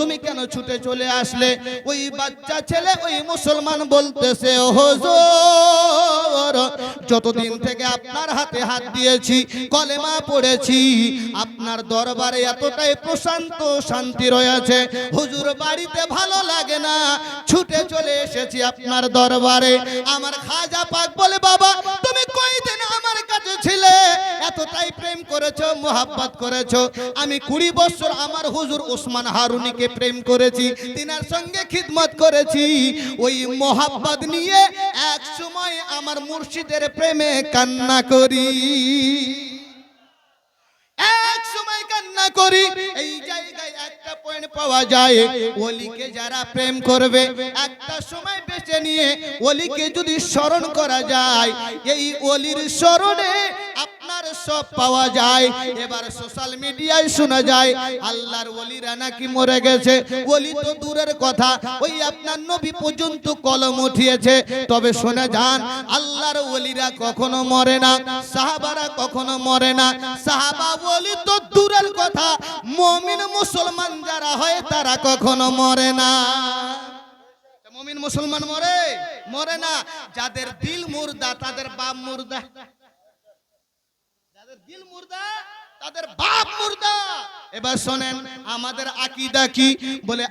তুমি কেন ছুটে চলে আসলে? ওই বাচ্চা ছেলে ওই মুসলমান বলতেছে হুজুর যতদিন থেকে আপনার হাতে হাত দিয়েছি, কলেমা পড়েছি, আপনার দরবারে এতটাই প্রশান্ত শান্তি রয়েছে। হুজুর বাড়িতে ভালো লাগে না, ছুটে চলে এসেছি আপনার দরবারে। আমার খাজা পাক বলে, বাবা, তুমি কয়দিন আমার কাছে ছিলে? এতটাই প্রেম করেছ, মোহাব্বত করেছ। আমি কুড়ি বছর আমার হুজুর ওসমান হারুনিকে প্রেম করেছি, তিনার সঙ্গে খিদমত করেছি। ওই মোহাব্বত নিয়ে এক সময় আমার মুর্শিদের প্রেমে কান্না করি। এক সময় কান্না করি, এই জায়গায় একটা পয়েন্ট পাওয়া যায় ওলিকে যারা প্রেম করবে, একটা সময় বেঁচে নিয়ে ওলিকে যদি স্মরণ করা যায়, এই ওলির স্মরণে আপনার সব পাওয়া যায়। এবার সোশ্যাল মিডিয়ায় শোনা যায়, আল্লাহর ওলিরা নাকি মরে গেছে। ওলি তো দূরের কথা, ওই আপনার নবী পর্যন্ত কলম উঠিয়েছে। তবে শোনা যান, আল্লাহর ওলিরা কখনো মরে না, সাহাবারা কখনো মরে না। সাহাবা বলি তো দূরের কথা, মমিন মুসলমান যারা হয় তারা কখনো মরে না। মমিন মুসলমান মরে? মরে না। যাদের দিল মুর্দা, তাদের বাপ মুর্দা। যাদের দিল মুর্দা তাদের বাপ মুর্দা। এবার শোনেন, আমাদের আকীদা কি? বলে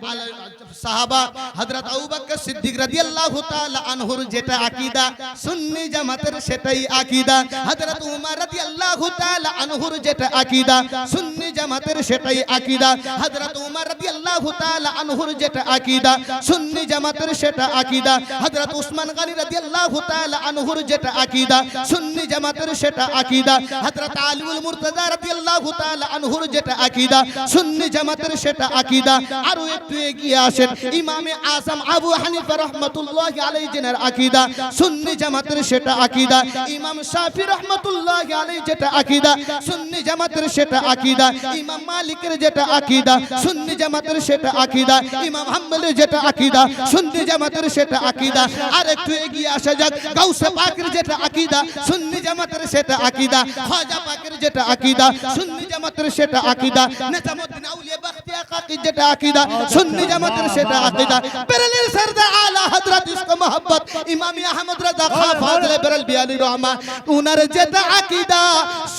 সাহাবা হযরত আবু বকর সিদ্দিক রাদিয়াল্লাহু তাআলা আনহুর যেটা আকীদা, সুন্নি জামাতের সেটাই আকীদা। হযরত উমর রাদিয়াল্লাহু তাআলা আনহুর যেটা আকীদা, সুন্নি জামাতের সেটাই আকীদা। হযরত উমর রাদিয়াল্লাহু তাআলা আনহুর যেটা আকীদা, সুন্নি জামাতের সেটা আকীদা। হযরত উসমান গনি রাদিয়াল্লাহু তাআলা আনহুর যেটা আকীদা, সুন্নি জামাতের সেটা আকীদা। হযরত আলিউল মুর্তজা তাআলা আনহুর যেটা আকীদা, সুন্নি জামাতের সেটা আকীদা। আরও একটু এগিয়ে আসেন, ইমামে আজম আবু হানিফা রাহমাতুল্লাহি আলাইহি জেনার আকীদা, সুন্নি জামাতের সেটা আকীদা। ইমাম শাফি রাহমাতুল্লাহি আলাইহি যেটা আকীদা, সুন্নি জামাতের সেটা আকীদা। ইমাম মালিকের যেটা আকীদা, সুন্নি জামাতের সেটা আকীদা। ইমাম হাম্বলের যেটা আকীদা, সুন্নি জামাতের সেটা আকীদা। আর একটু এগিয়ে আসা যাক, গাউসে পাকের যেটা আকীদা, সুন্নি জামাতের সেটা আকীদা। খাজা পাকের যেটা আকীদা সুন্নি জামাতের সেটা আকীদা। নেজামুদ্দিন আউলিয়া বাখতিয়া কাকি যেটা আকীদা। সুন্নি জামাতের সেটা আকীদা। বেরেলের সরদার আলা হযরত ইসকো মোহাম্মদ ইমাম আহমদ রাজা খা ফাজলে বেরেল বিয়ালি রহমান উনার যেটা আকীদা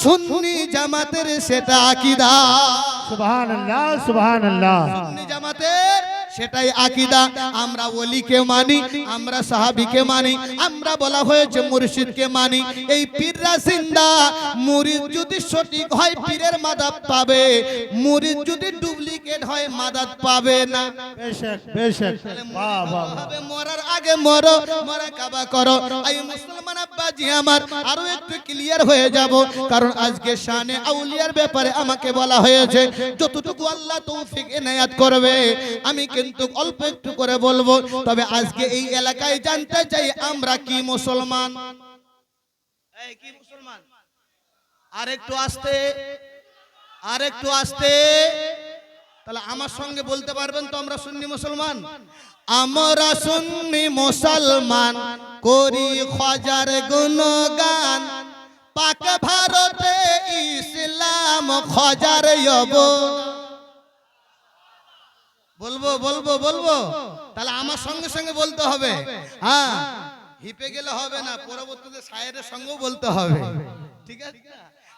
সুন্নি জামাতের সেটা আকীদা। সুবহানাল্লাহ সুবহানাল্লাহ। সুন্নি সেটাই আকীদা। আমরা ওলিকে মানি আমরা সাহাবীকে মানি আমরা বলা হয়েছে মুর্শিদকে মানি। এই পীররা জিন্দা মুরিদ যদি সঠিক হয় পীরের মাদাত পাবে মুরিদ যদি ডুপ্লিকেট হয় মাদাত পাবে না। মরার আগে মরো মরা কাবা করো। এই মুসলমান আব্বাজি আমার আরও একটু ক্লিয়ার হয়ে যাব কারণ আজকে শানে আউলিয়ার ব্যাপারে আমাকে বলা হয়েছে যতটুকু আল্লাহ তৌফিক এনায়াত করবে আমি কিন্তু অল্প একটু করে বলব, তবে আজকে এই এলাকায় জানতে চাই আমরা কি মুসলমান? মুসলমান? আর একটু আসতে আর একটু আসতে। তাহলে আমার সঙ্গে বলতে পারবেন তো আমরা সুন্নি মুসলমান? আমরা সুন্নি মুসলমান, করি খজার গুণগান। পাক ভারতে ইসলাম খজার ইয়ব বলব? তাহলে আমার সঙ্গে সঙ্গে বলতে হবে। হ্যাঁ। হিপে গেলে হবে না পরবর্তীতে সায়েরের সঙ্গেও বলতে হবে। ঠিক আছে?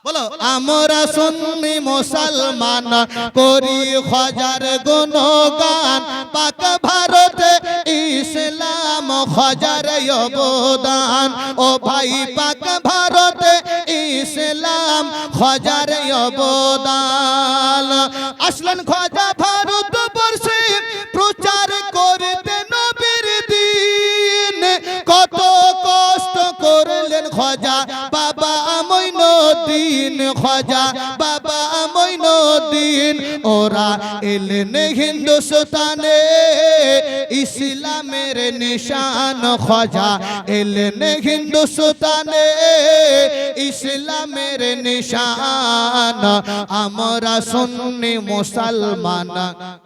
বলো আমরা সুন্নি মুসলমান করি হাজার গুণগান। পাক ভারতে ইসলাম হাজার অবদান। ও ভাই পাক ভারতে ইসলাম হাজার অবদান। আসলেন খাজা খজা। বাবা মইনুদ্দিন খজা। বাবা মইনুদ্দিন ওরা এলেন হিন্দুস্তানে। ইসলামের নিশান খজা। এলেন হিন্দুস্তানে। ইসলামের নিশান। আমরা সুন্নি মুসলমান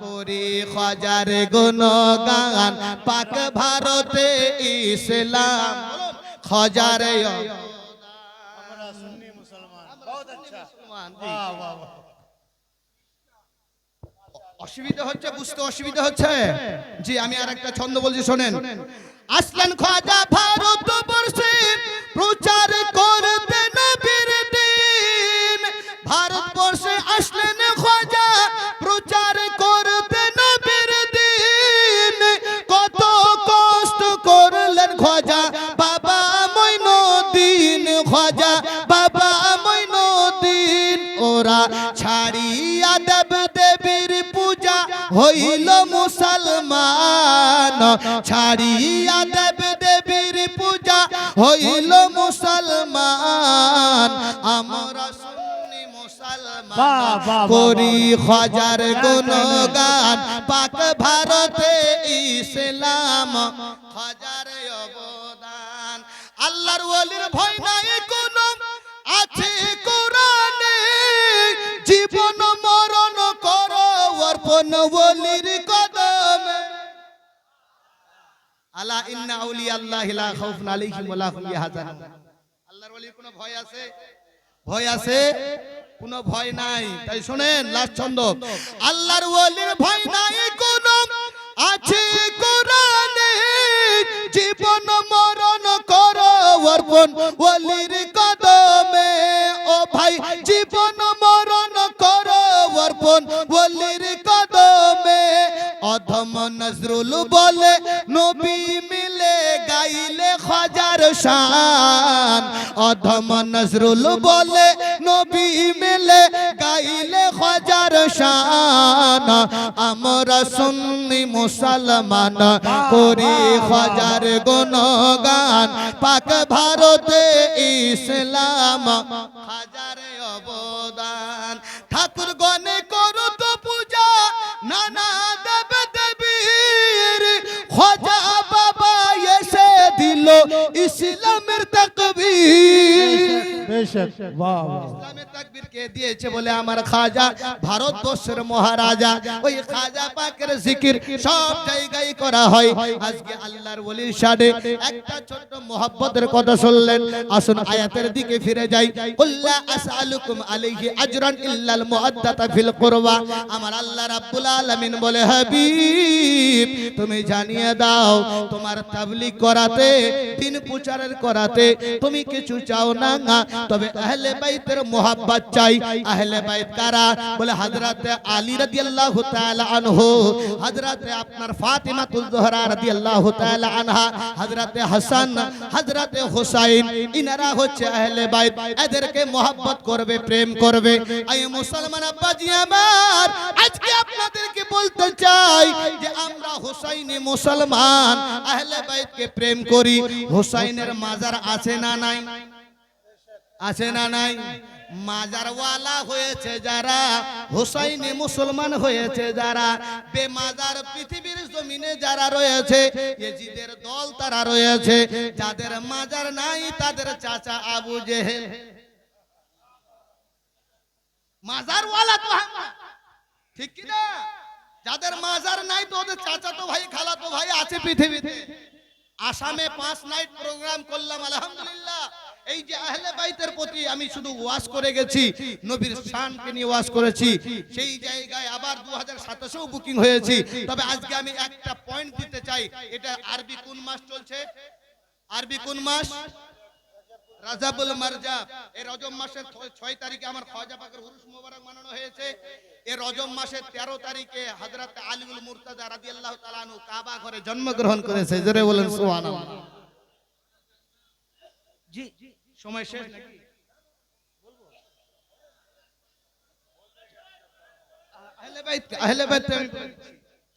করি খজার গুণগান। পাক ভারতে ইসলাম। খজারে আমরা সুন্নি মুসলমান। বহুত আচ্ছা। বাহ বাহ বাহ। অসুবিধা হচ্ছে বুঝতে অসুবিধা হচ্ছে? জি আমি আর একটা ছন্দ বলছি শোনেন। আসলেন খাজা ভারত বর্ষে প্রচার করতে নবীর হইল মুসলমান ছাড়িয়া দেব দেবীর পূজা। হইল মুসলমান আমরা করি হাজার গুণগান পাক ভারতে ইসলাম। হাজার অবদান আল্লাহর ওলির ভয় নাই কোন আছে কোরআনে অর্পণ ওলির কদমে। আলা ইন্না আউলিয়া আল্লাহি লা খাউফুন আলাইহিম ওয়া লা হুম ইয়াহজানুন। আল্লাহর ওলির কোনো ভয় আছে? ভয় আছে? কোনো ভয় নাই। তাই শোনেন লাস্ট ছন্দ। আল্লাহর ওলির ভয় নাই কোনো। আছে কোরআনে জীবন মরণ করো অর্পণ ওলির কদমে। ও ভাই জীবন মরণ করো অর্পণ ওলির অধম নজরুল বলে, নবী মিলে গাইলে হাজার শান। অধম নজরুল বলে, নবী মিলে গাইলে হাজার শান। আমরা সুন্নি মুসলমান, করি হাজার গুণগান। পাক ভারতে ইসলাম। ইসলামের কে দিয়েছে বলে আমার খাজা? মহারাজা। ওই খাজা পাকের জিকির সব জায়গায় করা হয়। আজকে আল্লাহর ওলির শানে একটা ছোট্ট মোহাব্বতের কথা শুনলেন। আসুন আয়াতের দিকে ফিরে যাই। কুল্লা আসআলুকুম আলাইহি আজরান ইল্লাল ফিল কুরবা। আমার আল্লাহ রাব্বুল আলামিন বলে, হাবিব, তুমি জানিয়ে দাও, তোমার তাবলীগ করাতে, দিন প্রচারের করাতে তুমি কিছু চাও না? তবে আহলে বাইতের মোহাব্বত চাই। আহলে বাইত কারা? বলে হযরতে আলী রাদিয়াল্লাহু তাআলা আনহু, হযরতে আপনার ফাতিমাতুল জোহরা রাদিয়াল্লাহু তাআলা আনহা, হযরতে হাসান, হযরতে হুসাইন, ইনারা হচ্ছে আহলে বাইত। এদেরকে মোহাব্বত করবে, প্রেম করবে। আই মুসলমান আব্বাজি আমার, আজকে আপনাদেরকে বলতে চাই যে আমরা হুসাইনি মুসলমান, আহলে বাইতকে প্রেম করি। হুসাইনের মাজার আছে না নাই? আছে না নাই? মাজারওয়ালা হয়েছে যারা, হুসাইনি মুসলমান হয়েছে যারা, বেমাজার পৃথিবীর জমিনে যারা রয়েছে এজিদের দল তারা রয়েছে, যাদের মাজার নাই তাদের চাচা আবু জেহেল। মাজারওয়ালা তো ঠিক কি না? যাদের মাজার নাই তো ওদের চাচা তো ভাই, খালা তো ভাই আছে পৃথিবীতে। আসামে পাঁচ নাইট প্রোগ্রাম করলাম, আলহামদুলিল্লাহ। এই যে আহলে বাইতের প্রতি আমি শুধু ওয়াজ করে গেছি, নবীর শানকে নিয়ে ওয়াজ করেছি, সেই জায়গায় আবার দু হাজার বুকিং হয়েছি। তবে আজকে আমি একটা পয়েন্ট দিতে চাই, এটা আরবি কোন মাস চলছে? আরবি কোন মাস? রাজাবুল মারজা এই রজব মাসের ছয়- তারিখে আমার খাজা পাকের হুরুস মোবারক মানানো হয়েছে। এই রজব মাসের তেরো তারিখে হজরত আলিউল মুর্তাজা রাদিয়াল্লাহু তাআলা আনহু কাবা ঘরে জন্মগ্রহণ করেছে। জোরে বলেন, সুবহানাল্লাহ। জি। সময় শেষ নাকি।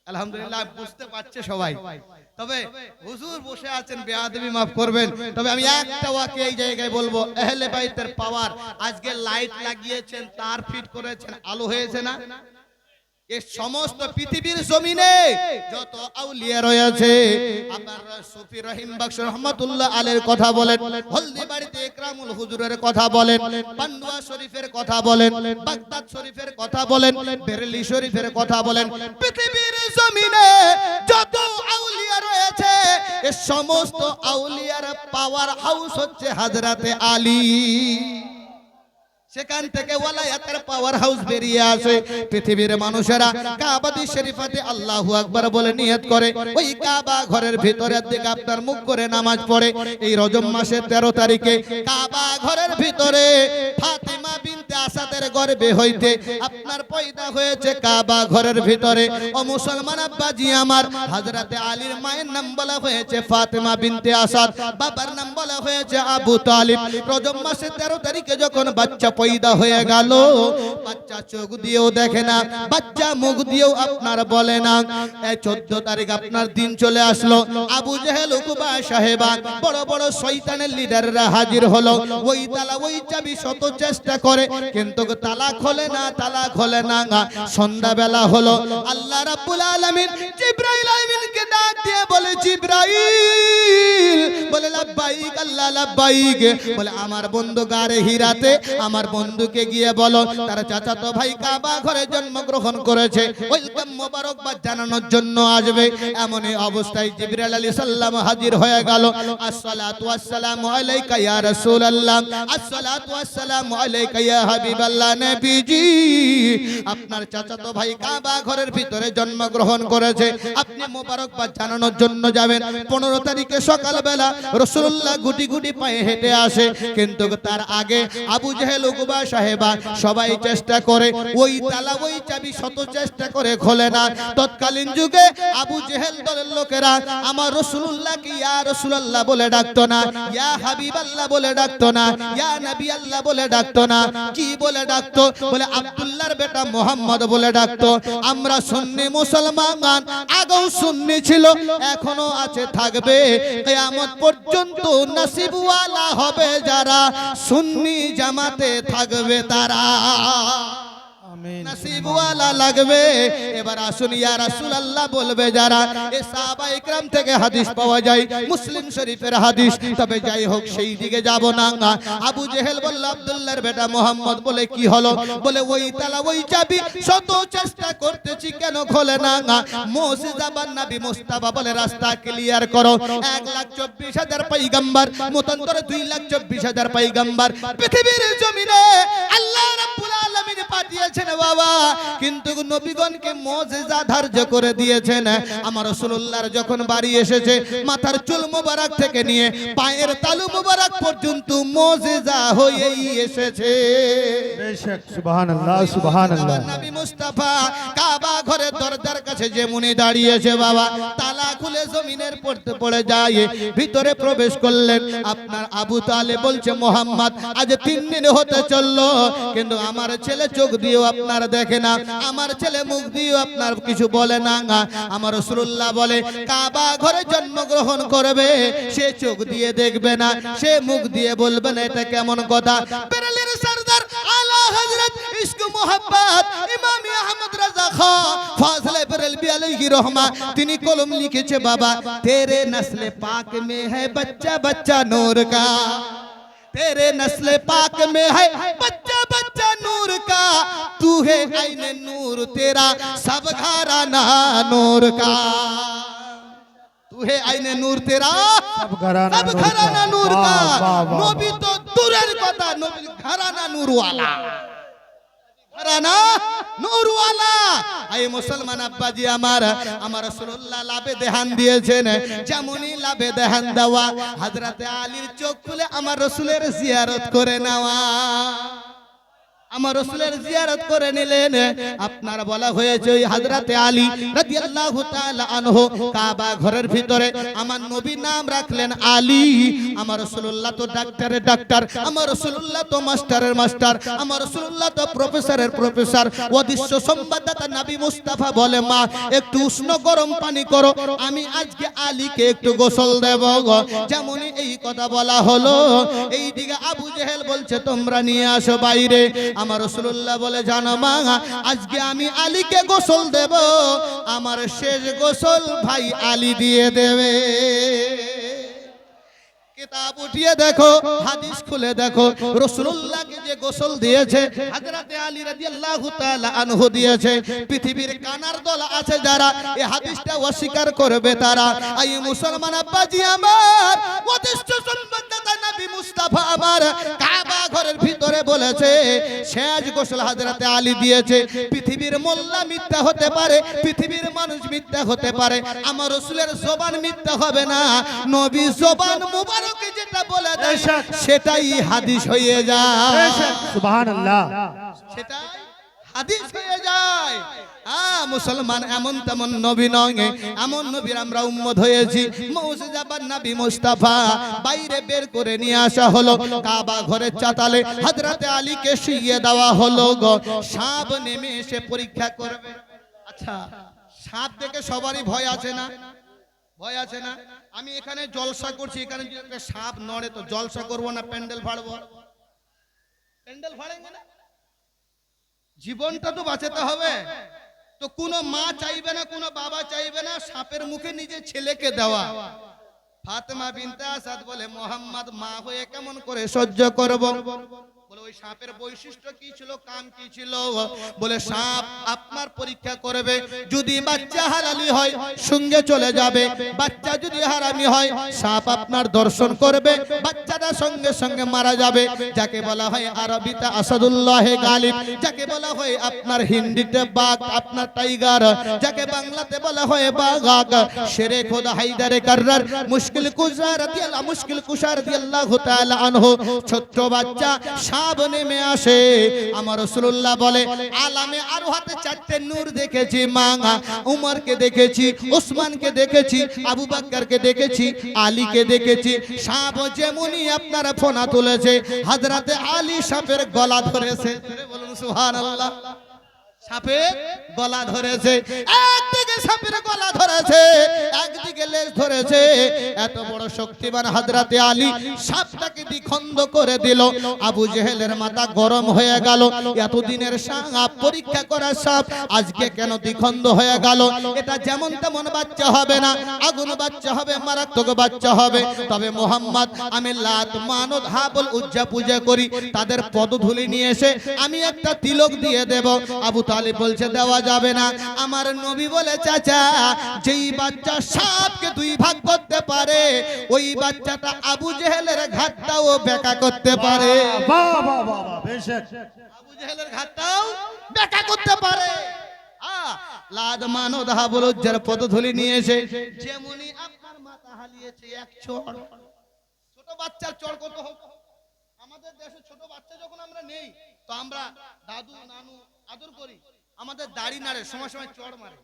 আলহামদুলিল্লাহ বুঝতে পারছে সবাই। তবে হুজুর বসে আছেন বেয়াদবি মাফ করবেন। তবে আমি একটা ওয়াকে এই জায়গায় বলব আহলে বাইতের পাওয়ার আজকে লাইট লাগিয়েছেন তার ফিট করেছেন আলো হয়েছে না? এ সমস্ত পৃথিবীর জমিনে যত আউলিয়া রয়েছে আপনার সুফি রহিম বক্স রহমতুল্লাহ আলের কথা বলেন হলদি বাড়িতে একরামুল হুজুরের কথা বলেন পান্ডুয়া শরীফের কথা বলেন বাগদাদ শরীফের কথা বলেন বেরেলি শরীফের কথা বলেন পৃথিবীর জমিনে যত আউলিয়া রয়েছে এ সমস্ত আউলিয়ার পাওয়ার হাউস হচ্ছে হাজরাতে আলী। সেখান থেকে ওয়ালায়াতের পাওয়ার হাউস বেরিয়ে আসে। পৃথিবীর মানুষেরা কাবাদি শরীফাতে আল্লাহু আকবর বলে নিহত করে। ওই কাবা ঘরের ভিতরের দিকে আপনার মুখ করে নামাজ পড়ে। এই রজম মাসের 13 তারিখে কাবা ঘরের ভিতরে ফাতিমা আসাদের গর্ভে হইতে আপনার পয়দা হয়েছে কাবা ঘরের ভিতরে। ও মুসলমান আব্বাজি আমার, হযরতে আলীর মায়ের নাম বলা হয়েছে ফাতিমা বিনতে আসাদ, বাবার নাম বলা হয়েছে আবু তালিব। রজব মাসের 13 তারিখে যখন বাচ্চা পয়দা হয়ে গেল, বাচ্চা চোখ দিয়েও দেখে না, বাচ্চা মুখ দিয়েও আপনার বলে না। এই 14 তারিখ আপনার দিন চলে আসলো। আবু জেহেল, উকবা সাহেবা, বড় বড় শয়তানের লিডাররা হাজির হলো। ওই তালা, ওই চাবি শত চেষ্টা করে কিন্তু তালা খোলে না, তালা খোলে না সন্ধ্যা বেলা হলো। আল্লাহ রাব্বুল আলামিন জিব্রাইল আমিনকে ডাক দিয়ে বলে, জিব্রাইল। বলে, লাব্বাইক, আল্লাহ লাব্বাইক। বলে, আমার বন্ধু গারে হীরাতে, আমার বন্ধুকে গিয়ে বলো, তার চাচাতো ভাই কাবা ঘরে জন্মগ্রহণ করেছে। ওয়েলকাম মোবারকবাদ জানানোর জন্য আসবে। এমনই অবস্থায় জিবরাইল আলাইহিস সালাম হাজির হয়ে গেল। আসসালাতু ওয়াসসালামু আলাইকা ইয়া রাসূলুল্লাহ। আসসালাতু ওয়াসসালামু আলাইকা ইয়া হাবিবাল্লাহ নবীজি, আপনার চাচাতো ভাই কাবা ঘরের ভিতরে জন্মগ্রহণ করেছে। আপনি মোবারকবাদ জানানোর জন্য যাবেন। পনেরো তারিখে সকালবেলা রসুল্লাহ গুটি গুটি পায়ে হেঁটে আসে। কিন্তু তার আগে আবু জেহেল সাহেবা সবাই চেষ্টা করে, ওই তালা, ওই চাবি শত চেষ্টা করে খোলে না। তৎকালীন যুগে আবু জেহেল দলের লোকেরা আমার ইয়া রসুল্লাহ বলে না, ইয়া হাবিব আল্লাহ বলে ডাকতো না, ইয়া নবী আল্লাহ বলে ডাকতো না। কি বলে ডাকতো? বলে, আব্দুল্লাহর বেটা মোহাম্মদ বলে ডাকতো। আমরা সুন্নি মুসলমান, আগেও সুন্নি ছিল, এখনও আছে, থাকবে। কেয়ামত পর্যন্ত নসিবওয়ালা হবে যারা সুন্নি জামাতে থাকবে তারা। বলে কি হলো? বলে, ওই তালা, ওই চাবি, শত চেষ্টা করতেছি, কেন খোলে না? বলে, রাস্তা ক্লিয়ার করো। এক লাখ চব্বিশ হাজার পয়গম্বর মতান্তরে দুই লাখ চব্বিশ হাজার পয়গম্বর পৃথিবীর জমিনে আল্লাহ পাঠিয়েছেন বাবা কিন্তু নবীগণকে মুজিজা ধার্য করে দিয়েছেন। আমার রাসূলুল্লাহর যখন বাড়ি এসেছে মাথার চুল মোবারক থেকে নিয়ে পায়ের তালু মোবারক পর্যন্ত মুজিজা হয়েই এসেছে। বেশক সুবহানাল্লাহ সুবহানাল্লাহ। আমার নবী মুস্তাফা কাবা ঘরের দরজার কাছে যে মুনি দাঁড়িয়েছে বাবা তালা খুলে জমিনের পড়তে পড়ে যায় ভিতরে প্রবেশ করলেন। আপনার আবু তালে বলছে মোহাম্মদ আজ তিন দিন হতে চলল কিন্তু আমার ছেলে চোখ দিয়েও আপনার দেখে না। আমার ছেলে মুখ দিয়েও আপনার কিছু বলে না আমার রসুল্লাহ বলে, কাবা ঘরে জন্মগ্রহণ করবে, সে চোখ দিয়ে দেখবে না, সে মুখ দিয়ে বলবে না, এটা কেমন কথা? আলা হজরত ইস্কু মোহাম্মদ আহমদ রাজা খা ফাজলে বেরেলবি আলাইহি রহমা, তিনি কলম লিখেছে, বাবা, তেরে নসলে পাক মে হ্যায় বাচ্চা বাচ্চা নূর কা। तेरे नस्ल पाक में है बच्चा बच्चा नूर का तू है आईन नूर तेरा सब घराना नूर का तू है आईन नूर तेरा सब घराना सब नूर का। घराना नूर का वाह, वाह, वाह, নবী তো দূরের কথা নবী ঘরানা নূরওয়ালা আই মুসলমান আমার আমার লাবে দেহান দিয়েছেন। লাবে দেহান আলীর চোখ খুলে আমার রাসূলের জিয়ারত করে নেওয়া। আমার রসুলের জিয়ারত করে নিলেন। আপনার বলা হয়েছে ওই হযরতে আলী রাদিয়াল্লাহু তাআলা আনহু, কাবা ঘরের ভিতরে আমার নবী নাম রাখলেন আলী। আমার রাসূলুল্লাহ তো ডাক্তারের ডাক্তার, আমার রাসূলুল্লাহ তো মাস্টারের মাস্টার, আমার রাসূলুল্লাহ তো প্রফেসরের প্রফেসর। অদৃশ্য সংবাদদাতা নবী মুস্তাফা বলে, মা, একটু উষ্ণ গরম পানি করো, আমি আজকে আলীকে একটু গোসল দেব। যেমনই এই কথা বলা হলো। এই দিকে আবু জেহেল বলছে, তোমরা নিয়ে আসো বাইরে। আমার রসুল্লাহ বলে, জানো মা, আজকে আমি আলীকে গোসল দেব। আমার শেষ গোসল ভাই আলী দিয়ে দেবে। কিতাব উঠিয়ে দেখো, হাদিস খুলে দেখো, রাসূলুল্লাহকে যে গোসল দিয়েছে হযরতে আলী রাদিয়াল্লাহু তাআলা আনহু দিয়েছে পৃথিবীর কানার দল আছে যারা এই হাদিসটা অস্বীকার করবে তারা। এই মুসলমান আব্বাজি আমার অদৃষ্ট সম্বন্ধতা নবী মুস্তাফা আমার কাবা ঘরের ভিতরে বলেছে শেষ গোসল হযরতে আলী দিয়েছে। পৃথিবীর মোল্লা মিথ্যা হতে পারে পৃথিবীর মানুষ মিথ্যা হতে পারে আমার রসুলের জবান মিথ্যা হবে না। নবী জবান মুবারকে যেটা বলে দেয় সেটাই হাদিস হয়ে যায়। আ, মুসলমান এমন তেমন নবী নয়। এমন নবীর আমরা উম্মত হয়েছি। মৌসুজাবান নবী মুস্তাফা বাইরে বের করে নিয়ে আসা হলো। কাবা ঘরের চাতালে আলীকে দেওয়া হলো সাপ নেমে এসে পরীক্ষা করবে। আচ্ছা সাপ দেখে সবারই ভয় আছে না? ভয় আছে না? আমি এখানে জলসা করছি, এখানে সাপ নড়ে তো জলসা করব না, প্যান্ডেল ফাড়বো? প্যান্ডেল ভাড়েন জীবনটা তো বাঁচাতে হবে। তো কোনো মা চাইবে না, কোনো বাবা চাইবে না, সাপের মুখে নিজের ছেলেকে দেওয়া। ফাতেমা বিনতে আসাদ বলে, মোহাম্মদ, মা হয়ে কেমন করে সহ্য করব? বলে, ওই সাপের বৈশিষ্ট্য কি ছিল? কাম কি ছিল? বলে, সাপ আপনার পরীক্ষা করবে। যদি বাচ্চা হালালি হয়, সঙ্গে চলে যাবে। বাচ্চা যদি হারামি হয়, সাপ আপনার দর্শন করবে। বাচ্চাটা সঙ্গে সঙ্গে মারা যাবে। যাকে বলা হয় আরবিতে আসাদুল্লাহ গালিব। যাকে বলা হয় আপনার হিন্দিতে বাঘ, আপনার টাইগার। যাকে বাংলাতে বলা হয় বাঘ শেরে খোদা হাইদারে কাররার। মুশকিল রাদিয়াল্লাহ মুশকিল আনহু। ছোট্ট বাচ্চা, সাপ নেমে আসে। আমার রসুল্লাহ বলে, আলামে আরও হাতে চারটে নূর দেখেছি, মাঙা, উমরকে দেখেছি ওসমানকে দেখেছি, আবু বাক্কারকে দেখেছি, আলীকে দেখেছি। সাপ যেমনই আপনারা ফোনা তুলেছে হাজরাতে আলী সাপের গলা ধরেছে। বলুন সুবহানাল্লাহ। সাপের গলা ধরেছে। একদিকে সাপের গলা ধরেছে, একদিকে লেজ ধরেছে। এত বড় শক্তিমান হাজরাতে আলী সাপটাকে দ্বিখণ্ড করে দিল। আবু জেহেলের মাথা গরম হয়ে গেল। এতদিনের সাপ, পরীক্ষা করা সাপ আজকে কেন দ্বিখণ্ড হয়ে গেল? এটা যেমন তেমন বাচ্চা হবে না। আগুন বাচ্চা হবে, মারাত্মক বাচ্চা হবে। তবে মোহাম্মদ, আমি লাত মানত হাবল উজ্জা পূজা করি। তাদের পদধূলি নিয়ে এসে আমি একটা তিলক দিয়ে দেব। আবু তালিব বলছে দেওয়া যাবে না। আমার নবী বলে চাচা যেই বাচ্চা সাপকে দুই ভাগ করতে পারে ওই বাচ্চাটা আবু জেহেলের ঘাটটাও বেকা করতে পারে। আবু জেহেলের ঘাটটাও বেকা করতে পারে। লাদ মানো দাহা বলো যার পদধূলি নিয়ে এসে আপনার মাথা হালিয়েছে এক চড় ছোট বাচ্চার চড় কত হোক। আমাদের দেশে ছোট বাচ্চা যখন আমরা নেই তো আমরা দাদু, নানু আদর করি। আমাদের দাড়ি নাড়ে, সময় সময় চড় মারে।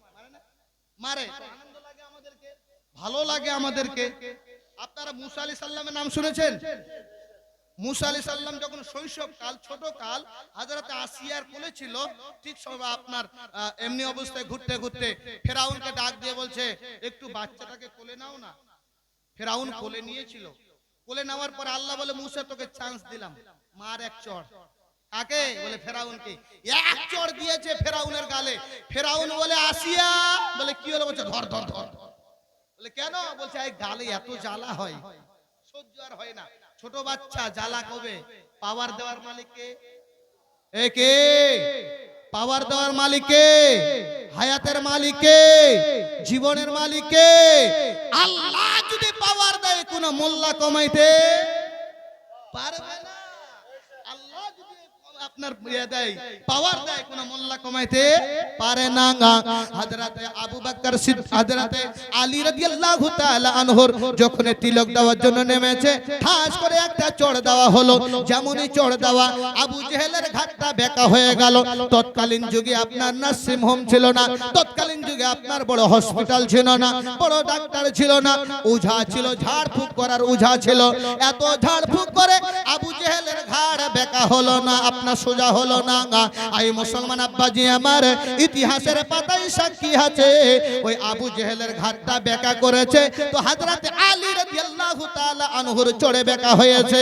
মারে ভালো লাগে আমাদেরকে। আপনারা মুসা আলি সাল্লামের নাম শুনেছেন? মুসা আলী সাল্লাম যখন শৈশব কাল, ছোট কাল, হাজারাতে আসিয়ার কোলে ছিল, ঠিক সব আপনার এমনি অবস্থায় ঘুরতে ঘুরতে ফেরাউনকে ডাক দিয়ে বলছে, একটু বাচ্চাটাকে কোলে নাও না। ফেরাউন কোলে নিয়েছিল। কোলে নেওয়ার পর আল্লাহ বলে, মুসা, তোকে চান্স দিলাম। মার এক চড়। কাকে বলে ফেরাউনকে। এক চড় দিয়েছে ফেরাউনের গালে। ফেরাউন বলে আসিয়া। বলে কি হলো? বলছে ধর ধর ধর। বলে কেন? বলছে এই গালে এত জ্বালা হয়। সহ্য আর হয় না। ছোট বাচ্চা জ্বালা কবে? পাওয়ার দেওয়ার মালিককে। এ কে? পাওয়ার দেওয়ার মালিককে। হায়াতের মালিককে। জীবনের মালিককে। আল্লাহ যদি পাওয়ার দেয় কোন মোল্লা কমাইতে পারবে আপনার ইয়ে দেয় পাওয়ার দেয়, কোন মোল্লা কমাইতে পারে না। হযরতে আবু বকর সিদ্দিক হযরতে আলী রাদিয়াল্লাহু তাআলা আনহুর যখন তিলক দেওয়ার জন্য নেমেছে, ঠাস করে একটা চড় দেওয়া হলো। যেমনই চড় দেওয়া, আবু জেহেলের ঘাটটা বেকা হয়ে গেল। তৎকালীন যুগে আপনার নার্সিং হোম ছিল না, তৎকালীন যুগে আপনার বড় হসপিটাল ছিল না, বড় ডাক্তার ছিল না। ওঝা ছিল, ঝাড়ফুঁক করার ওঝা ছিল। এত ঝাড়ফুঁক করে আবু জেহেলের ঘাড় বেকা হলো না। আপনার সোজা হলো না আই মুসলমান আব্বাজি, আমার ইতিহাসের পাতায় সাক্ষী আছে। ওই আবু জেহেলের ঘাটটা বেকা করেছে। তো হাজরাতে আলী রাদিয়াল্লাহু তাআলা আনহুর চড়ে বেকা হয়েছে।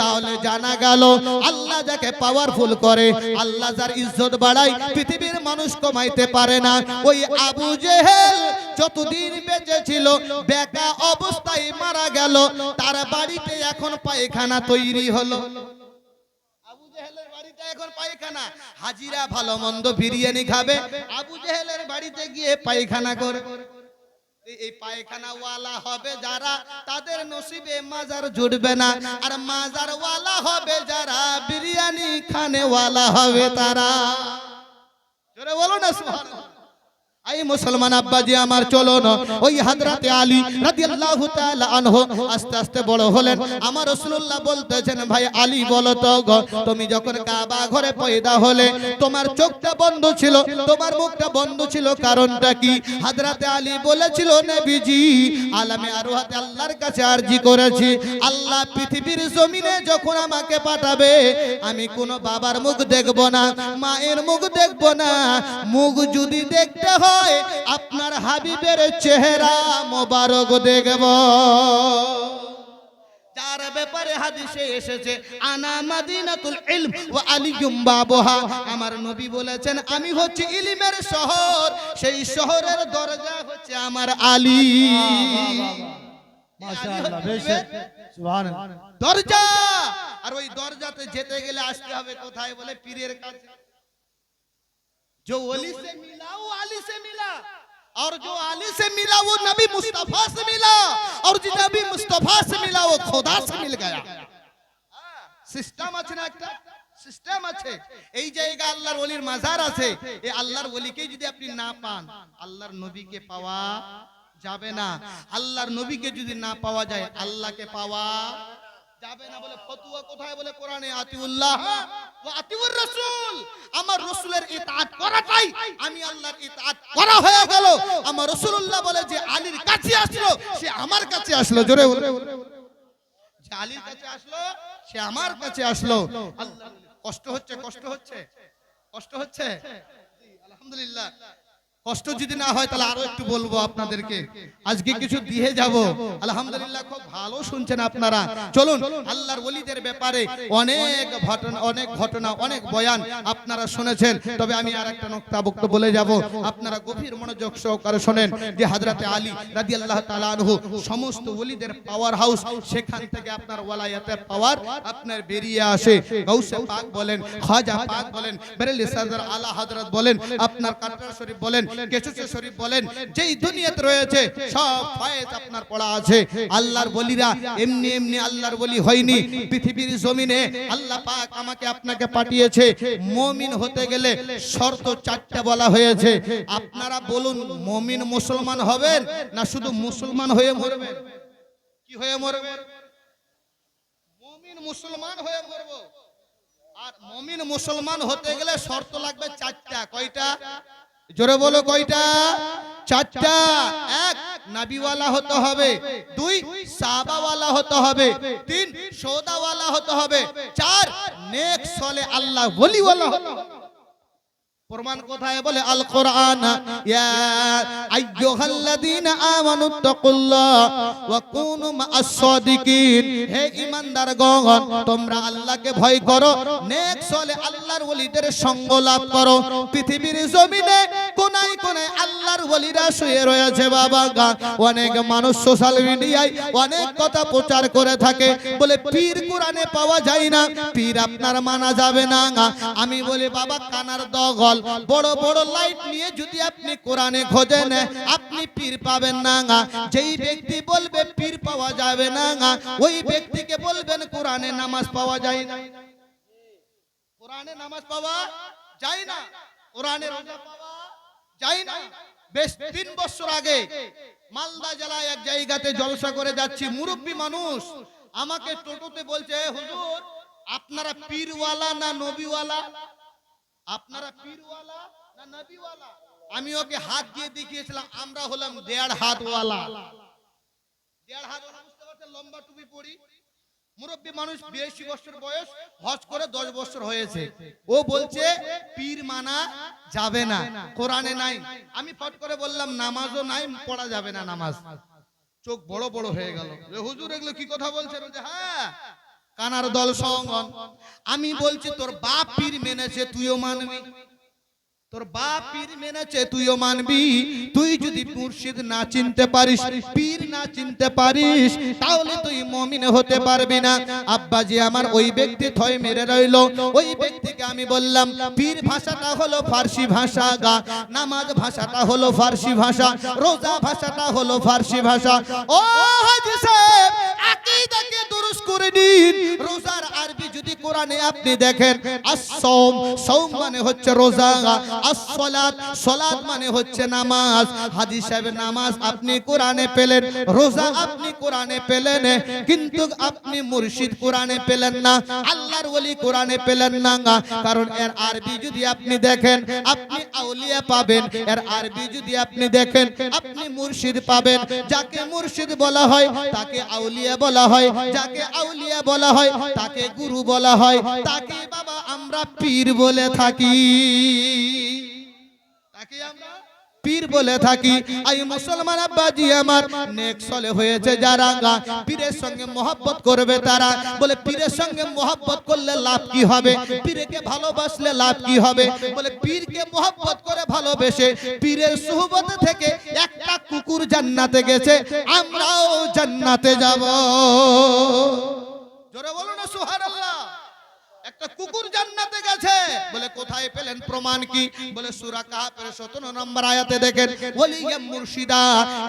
তাহলে জানা গেল, আল্লাহ যাকে পাওয়ারফুল করে, আল্লাহ যার ইজ্জত বাড়ায়, পৃথিবীর মানুষ কমাইতে পারে না। ওই আবু জেহেল যতদিন বেঁচে ছিল, বেকা অবস্থায় মারা গেল। তার বাড়িতে এখন পায়খানা তৈরি হলো। হাজিরা ভালো মন্দ বিরিয়ানি খাবে। আবু জেহেলের বাড়িতে গিয়ে পায়খানা করে। এই- পায়খানাওয়ালা হবে যারা, তাদের নসিবে মাজার জুটবে না। আর মাজারওয়ালা হবে যারা, বিরিয়ানি খানেওয়ালা হবে তারা। জোরে বলো না, সুবহানাল্লাহ। এই মুসলমান আব্বাজি, আমার চলো না ওই হাজরাতে আলী রাদিয়াল্লাহু তাআলা আনহু আস্তে আস্তে বড় হলেন। আমার রাসূলুল্লাহ বলতেছেন, ভাই আলী, বলো তো তুমি যখন কাবা ঘরে পয়দা হলে, তোমার চোখটা বন্ধ ছিল, তোমার মুখটা বন্ধ ছিল, কারণটা কি? হাজরাতে আলী বলেছিল, নবীজি, আলামে আরোহাতে আল্লাহর কাছে আরজি করেছি। আল্লাহ পৃথিবীর জমিনে যখন আমাকে পাঠাবে, আমি কোনো বাবার মুখ দেখব না, মায়ের মুখ দেখব না। মুখ যদি দেখতে হয় আপনার হাবিবের চেহারা মোবারক দেখব। যার ব্যাপারে হাদিসে এসেছে আনা মাদিনাতুল ইলম ওয়া আলিয়ুম বাবুহা। আমার নবী বলেছেন আমি হচ্ছে ইলমের শহর সেই শহরের দরজা হচ্ছে আমার আলী। দরজা। আর ওই দরজাতে যেতে গেলে আসতে হবে কোথায় বলে? পীরের কাছে। जो वली से मिला वो आली से मिला और जो आली से मिला वो नबी मुस्तफा से मिला और जो नबी मुस्तफा से मिला वो खुदा से मिल गया সিস্টেম আছে না একটা সিস্টেম আছে এই জায়গা আল্লাহর ওলির মাজার আছে এই আল্লাহর ওলিকে যদি আপনি না পান আল্লাহর নবীকে পাওয়া যাবে না আল্লাহর নবীকে যদি না পাওয়া যায় আল্লাহকে পাওয়া যাবে না বলে ফতুয়া কোথায় বলে কোরআনে আতিউল্লাহ ওয়া আতিউর রাসূল। আমার রাসূলের ইতাআত করাটাই আমি আল্লাহর ইতাআত করা হয়ে গেল। আমার রাসূলুল্লাহ বলে যে আলীর কাছে আসলো, সে আমার কাছে আসলো, জোরে যে আলীর কাছে আসলো, সে আমার কাছে আসলো। কষ্ট হচ্ছে কষ্ট হচ্ছে কষ্ট হচ্ছে। আলহামদুলিল্লাহ। কষ্ট যদি না হয় তাহলে আরও একটু বলব আপনাদেরকে। আজকে কিছু দিয়ে যাব। আলহামদুলিল্লাহ খুব ভালো শুনছেন আপনারা। চলুন আল্লাহর ওলিদের ব্যাপারে অনেক ঘটনা অনেক ঘটনা অনেক বয়ান আপনারা শুনেছেন। তবে আমি আর একটা নক্তা বক্তব্য বলে যাব। আপনারা গভীর মনোযোগ সহকারে শোনেন যে হাজরাতে আলী রাদিয়াল্লাহু তাআলা আনহু সমস্ত ওলিদের পাওয়ার হাউস সেখান থেকে আপনার ওয়ালায়াতের পাওয়ার আপনার বেরিয়ে আসে। গৌসে পাক বলেন খাজা পাক বলেন বেরেলি সরদার আলা হযরত বলেন আপনার কাটরা শরীফ বলেন শরীফ বলেন যেই দুনিয়াতে রয়েছে সব ফয়েজ আপনার পড়া আছে। আল্লাহর বলিরা এমনি এমনি আল্লাহর বলি হয়নি। পৃথিবীর জমিনে আল্লাহ পাক আমাকে আপনাকে পাঠিয়েছে। মুমিন হতে গেলে শর্ত চারটা বলা হয়েছে। আপনারা বলুন মুমিন মুসলমান হবেন না শুধু মুসলমান হয়ে মরবেন? কি হয়ে মরবেন? মুমিন মুসলমান হয়ে মরবো। আর মুমিন মুসলমান হতে গেলে শর্ত লাগবে চারটা। কয়টা? জোরে বলো কয়টা? চারটা। এক, নাবিওয়ালা হতে হবে। দুই সাবাওয়ালা হতে হবে। তিন, সৌদাওয়ালা হতে হবে। চার, নেক সলে আল্লাহ বলিওয়ালা হতে হবে। প্রমাণ কোথায় বলে? আল কোরআন ইয়া আইয়ুহাল্লাযীনা আমানু তাকুল্লাহ ওয়া কুনু মা'আস সাদিকিন হে ঈমানদারগণ, তোমরা আল্লাহকে ভয় করো চলে আল্লাহর ওলিদের সঙ্গ লাভ করো। পৃথিবীর জমিনে কোনায় কোনায় আল্লাহর ওলিরা শুয়ে রয়েছে, বাবা অনেক মানুষ সোশ্যাল মিডিয়ায় অনেক কথা প্রচার করে থাকে। বলে, পীর কোরআনে পাওয়া যায় না, পীর আপনার মানা যাবে না আমি বলি, বাবা, কানার দগল বড় বড় লাইট নিয়ে যদি আপনি কোরআনে খোঁজেন, আপনি পীর পাবেন না যেই ব্যক্তি বলবে পীর পাওয়া যাবে না ওই ব্যক্তিকে বলবেন কোরআনে নামাজ পাওয়া যায় না। কোরআনে নামাজ পাওয়া যায় না। কোরআনে রোজা পাওয়া যায় না। বেশ তিন বছর আগে মালদা জেলায় এক জায়গাতে জলসা করে যাচ্ছি, মুরব্বী মানুষ আমাকে টোটোতে বলছে, "এ হুজুর, আপনারা পীরওয়ালা না নবীওয়ালা? আপনারা পীরওয়ালা না নবীওয়ালা? আমি ওকে হাত দিয়ে দেখিয়েছিলাম আমরা হলাম দেড় হাতওয়ালা। দেড় হাত ওয়ালা বুঝতে পারছেন লম্বা টুপি পরি। মুরব্বী মানুষ বিরাশি বছর বয়স হজ করে দশ বছর হয়েছে। ও বলছে পীর মানা যাবে না কোরআনে নাই। আমি ফট করে বললাম নামাজও নাই পড়া যাবে না নামাজ। চোখ বড় বড় হয়ে গেল। হুজুর এগুলো কি কথা বলছেন? বলছে, হ্যাঁ কানার দল সঙ্গন আমি বলছি তোর বাপ পীর মেনেছে তুইও মানবি। তোর বাপ পীর মেনেছে, তুইও মানবি। তুই যদি মুর্শিদ না চিনতে পারিস, পীর না চিনতে পারিস, তাহলে তুই মমিন হতে পারবি না। আব্বাজি আমার ওই ব্যক্তি থয় মেরে রইল। ওই ব্যক্তিকে আমি বললাম, পীর ভাষাটা হলো ফার্সি ভাষা গা। নামাজ ভাষাটা হলো ফার্সি ভাষা। রোজা ভাষাটা হলো ফার্সি ভাষা। ও হাজি সাহেব, আকীদাকে দুরুস্ত করে নিন রোজার আরবি যদি কোরআনে আপনি দেখেন আসসাম সাওম মানে হচ্ছে রোজা আসসালাত, সালাত মানে হচ্ছে নামাজ। হাজি সাহেব নামাজ আপনি কোরআনে পেলেন, রোজা আপনি কোরআনে পেলেন, কিন্তু আপনি মুর্শিদ কোরআনে পেলেন না, আল্লাহর ওলি কোরআনে পেলেন না, কারণ এর আরবি যদি আপনি দেখেন, আপনি আউলিয়া পাবেন। এর আরবি যদি আপনি দেখেন, আপনি মুর্শিদ পাবেন। যাকে মুর্শিদ বলা হয়, তাকে আউলিয়া বলা হয়। যাকে আউলিয়া বলা হয়, তাকে গুরু বলা হয়। তাকে বাবা আমরা পীর বলে থাকি। পীর বলে থাকি, আই মুসলমান আব্বাজি আমার নেক্সলে হয়েছে যারা গা পীরের সঙ্গে মহব্বত করবে তারা। বলে, পীরের সঙ্গে মহব্বত করলে লাভ কি হবে? পীরকে ভালোবাসলে লাভ কি হবে? বলে, পীরকে মহব্বত করে ভালোবেসে পীরের সুহবত থেকে একটা কুকুর জান্নাতে গেছে। আমরাও জান্নাতে যাব। জোরে বলো না, সুবহানাল্লাহ। কুকুর জান্নাতে গেছে। বলে, কোথায় পেলেন প্রমাণ কি? বলে, সূরা কাহাফের 17 নম্বর আয়াতে দেখেন, ওলিয়া মুর্শিদা,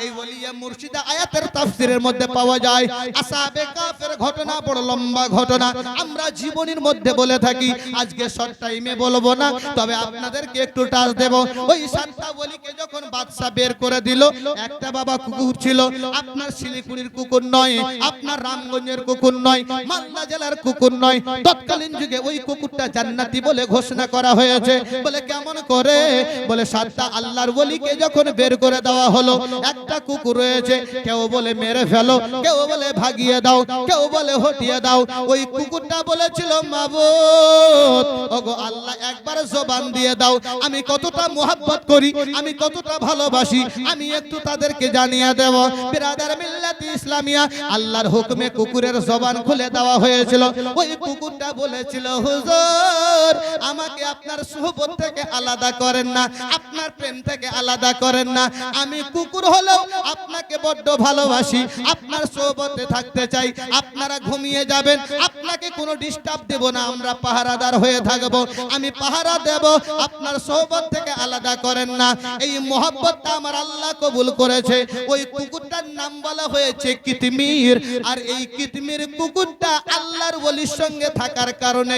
এই ওলিয়া মুর্শিদা আয়াতের তাফসীরের মধ্যে পাওয়া যায় আসহাবে কাফের ঘটনা বড় লম্বা ঘটনা। আমরা জীবনীর মধ্যে বলে থাকি, আজকে শর্ট টাইমে বলব না, তবে আপনাদেরকে একটু টাচ দেব। ওই সাতটা ওলিকে যখন বাদশা বের করে দিল, একটা বাবা কুকুর ছিল, আপনার শিলিগুড়ির কুকুর নয়, আপনার রামগঞ্জের কুকুর নয়, মালদা জেলার কুকুর নয়, তৎকালীন যুগে ওই কুকুরটা জান্নাতি বলে ঘোষণা করা হয়েছে। বলে, কেমন করে? বলে, সাতটা আল্লাহর ওলিকে যখন বের করে দেওয়া হলো, একটা কুকুর রয়েছে। কেউ বলে, মেরে ফেলো। কেউ বলে, ভাগিয়ে দাও। কেউ বলে, হটিয়ে দাও। ওই কুকুরটা বলেছিল, মাবুদ, ওগো আল্লাহ একবার জবান দিয়ে দাও। আমি কতটা মোহাব্বত করি, আমি কতটা ভালোবাসি। আমি একটু তাদেরকে জানিয়ে দেব। বিরাদার মিল্লাত ইসলামিয়া, আল্লাহর হুকুমে কুকুরের জবান খুলে দেওয়া হয়েছিল। ওই কুকুরটা বলেছিল হুজুর, আমাকে আপনার সুহবত থেকে আলাদা করেন না, আপনার প্রেম থেকে আলাদা করেন না। আমি কুকুর হলেও আপনাকে বড্ড ভালোবাসি, আপনার সোহবতে থাকতে চাই, আপনারা ঘুমিয়ে যাবেন, আপনাকে কোনো ডিস্টার্ব দেব না, আমরা পাহারাদার হয়ে থাকব। আমি পাহারা দেব, আপনার সোহবত থেকে আলাদা করেন না। এই মোহব্বতটা আমার আল্লাহ কবুল করেছে। ওই কুকুরটার নাম বলা হয়েছে কিতমির। আর এই কিতমির কুকুরটা আল্লাহর ওলির সঙ্গে থাকার কারণে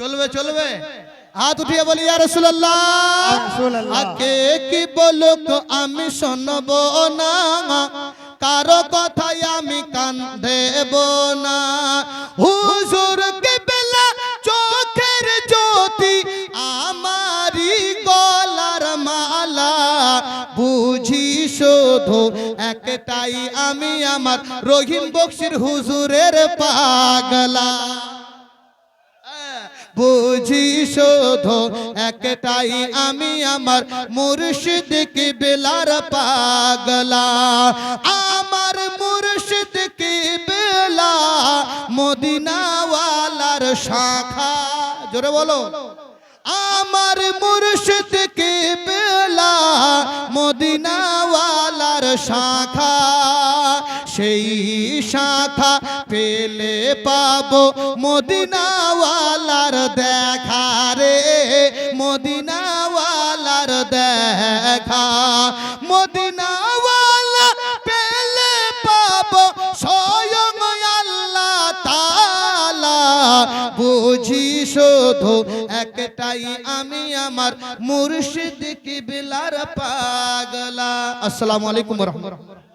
চলবে চলবে। হাত উঠিয়ে বলি রাসূলুল্লাহ রাসূলুল্লাহ। কে কি বলুক আমি শুনব না। কারও কথায় আমি কান দেব না। হুজুর কে বেলা চোখের জ্যোতি আমারি গলার মালা। বুঝি শুধু একটাই আমি আমার রহিম বক্সির হুজুরের পাগলা। বুঝি শুধু একটাই আমি আমার মুর্শিদ কি বেলার পাগলা? আমার মুর্শিদ কি বেলা মদিনাওয়ালার শাখা? জোরে বলো। আমার মুর্শিদ কি বেলা মদিনাওয়ালার শাখা? সেই শাখা পেলে পাবো মদিনাওয়ালার দেখা রে, মদিনাওয়ালার দেখা। মদিনাওয়ালা পেলে পাবো স্বয়ং আল্লাহ তালা বুঝি শুধু একটাই আমি আমার মুর্শিদ কি বিলার পাগলা। আসসালামু আলাইকুম রহমতুল্লাহ।